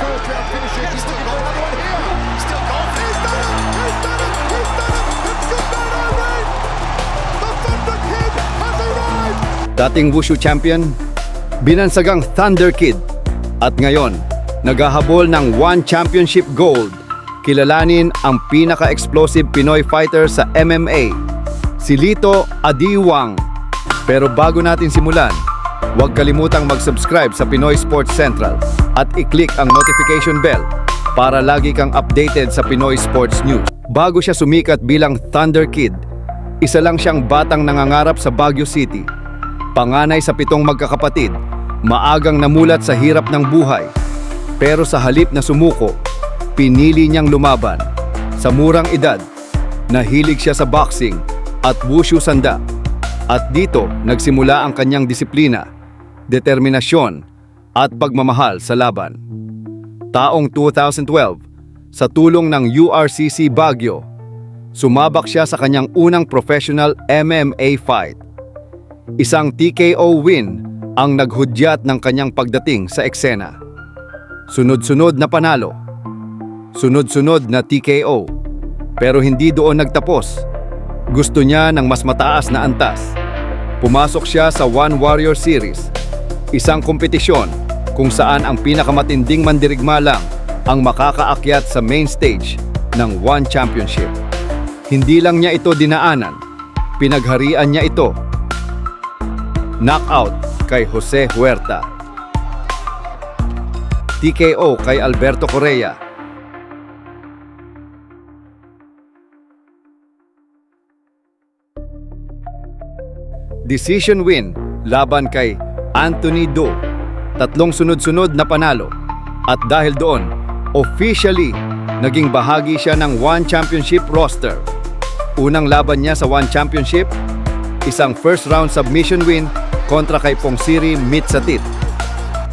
first round finishes. He's looking for another one here. Still confident. He's done it! He's done it! He's done it! It's good night, Irene! The Thunder Kid has arrived! Dating Wushu champion, binansagang Thunder Kid. At ngayon, naghahabol ng One Championship Gold. Kilalanin ang pinaka-explosive Pinoy fighter sa MMA, si Lito Adiwang. Pero bago natin simulan, huwag kalimutang mag-subscribe sa Pinoy Sports Central at i-click ang notification bell para lagi kang updated sa Pinoy Sports News. Bago siya sumikat bilang Thunder Kid, isa lang siyang batang nangangarap sa Baguio City. Panganay sa pitong magkakapatid, maagang namulat sa hirap ng buhay. Pero sa halip na sumuko, pinili niyang lumaban. Sa murang edad, nahilig siya sa boxing at wushu sanda. At dito nagsimula ang kanyang disiplina, determinasyon at pagmamahal sa laban. Taong 2012, sa tulong ng URCC Baguio, sumabak siya sa kanyang unang professional MMA fight. Isang TKO win ang naghudyat ng kanyang pagdating sa eksena. Sunod-sunod na panalo. Sunod-sunod na TKO. Pero hindi doon nagtapos. Gusto niya ng mas mataas na antas. Pumasok siya sa One Warrior Series, isang kompetisyon kung saan ang pinakamatinding mandirigma lang ang makakaakyat sa main stage ng One Championship. Hindi lang niya ito dinaanan, pinagharian niya ito Knockout kay Jose Huerta. TKO kay Alberto Correa. Decision win laban kay Anthony Do. Tatlong sunod-sunod na panalo. At dahil doon, officially naging bahagi siya ng One Championship roster. Unang laban niya sa One Championship, isang first round submission win kontra kay Pongsiri Mitsatit.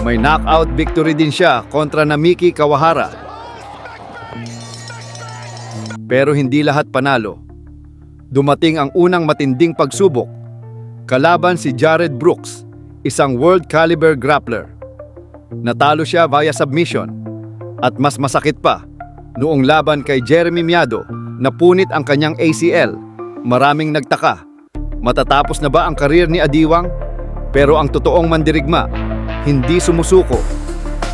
May knockout victory din siya kontra Namiki Kawahara. Pero hindi lahat panalo. Dumating ang unang matinding pagsubok. Kalaban si Jared Brooks, isang world caliber grappler. Natalo siya via submission. At mas masakit pa, noong laban kay Jeremy Miado, napunit ang kanyang ACL. Maraming nagtaka. Matatapos na ba ang karir ni Adiwang? Pero ang totoong mandirigma, hindi sumusuko.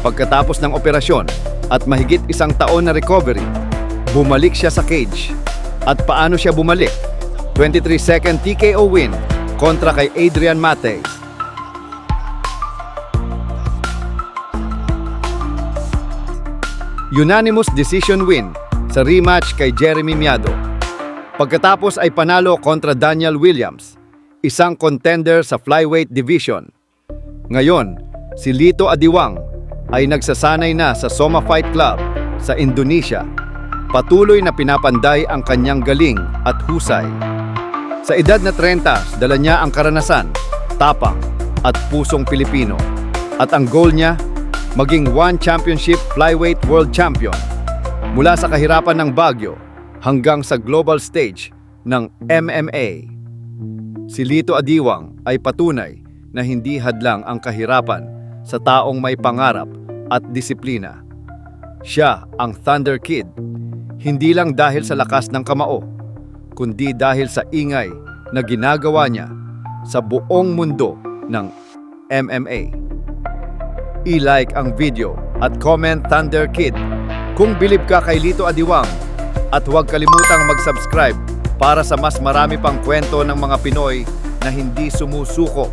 Pagkatapos ng operasyon at mahigit isang taon na recovery, bumalik siya sa cage. At paano siya bumalik? 23-second TKO win kontra kay Adrian Mateis. Unanimous decision win sa rematch kay Jeremy Miado. Pagkatapos ay panalo kontra Daniel Williams, isang contender sa flyweight division. Ngayon, si Lito Adiwang ay nagsasanay na sa Soma Fight Club sa Indonesia. Patuloy na pinapanday ang kanyang galing at husay. Sa edad na 30, dala niya ang karanasan, tapang at pusong Pilipino. At ang goal niya, maging One Championship Flyweight World Champion. Mula sa kahirapan ng Baguio hanggang sa global stage ng MMA. Si Lito Adiwang ay patunay na hindi hadlang ang kahirapan sa taong may pangarap at disiplina. Siya ang Thunder Kid, hindi lang dahil sa lakas ng kamao, kundi dahil sa ingay na ginagawa niya sa buong mundo ng MMA. I-like ang video at comment Thunder Kid. Kung bilib ka kay Lito Adiwang at huwag kalimutang mag-subscribe para sa mas marami pang kwento ng mga Pinoy na hindi sumusuko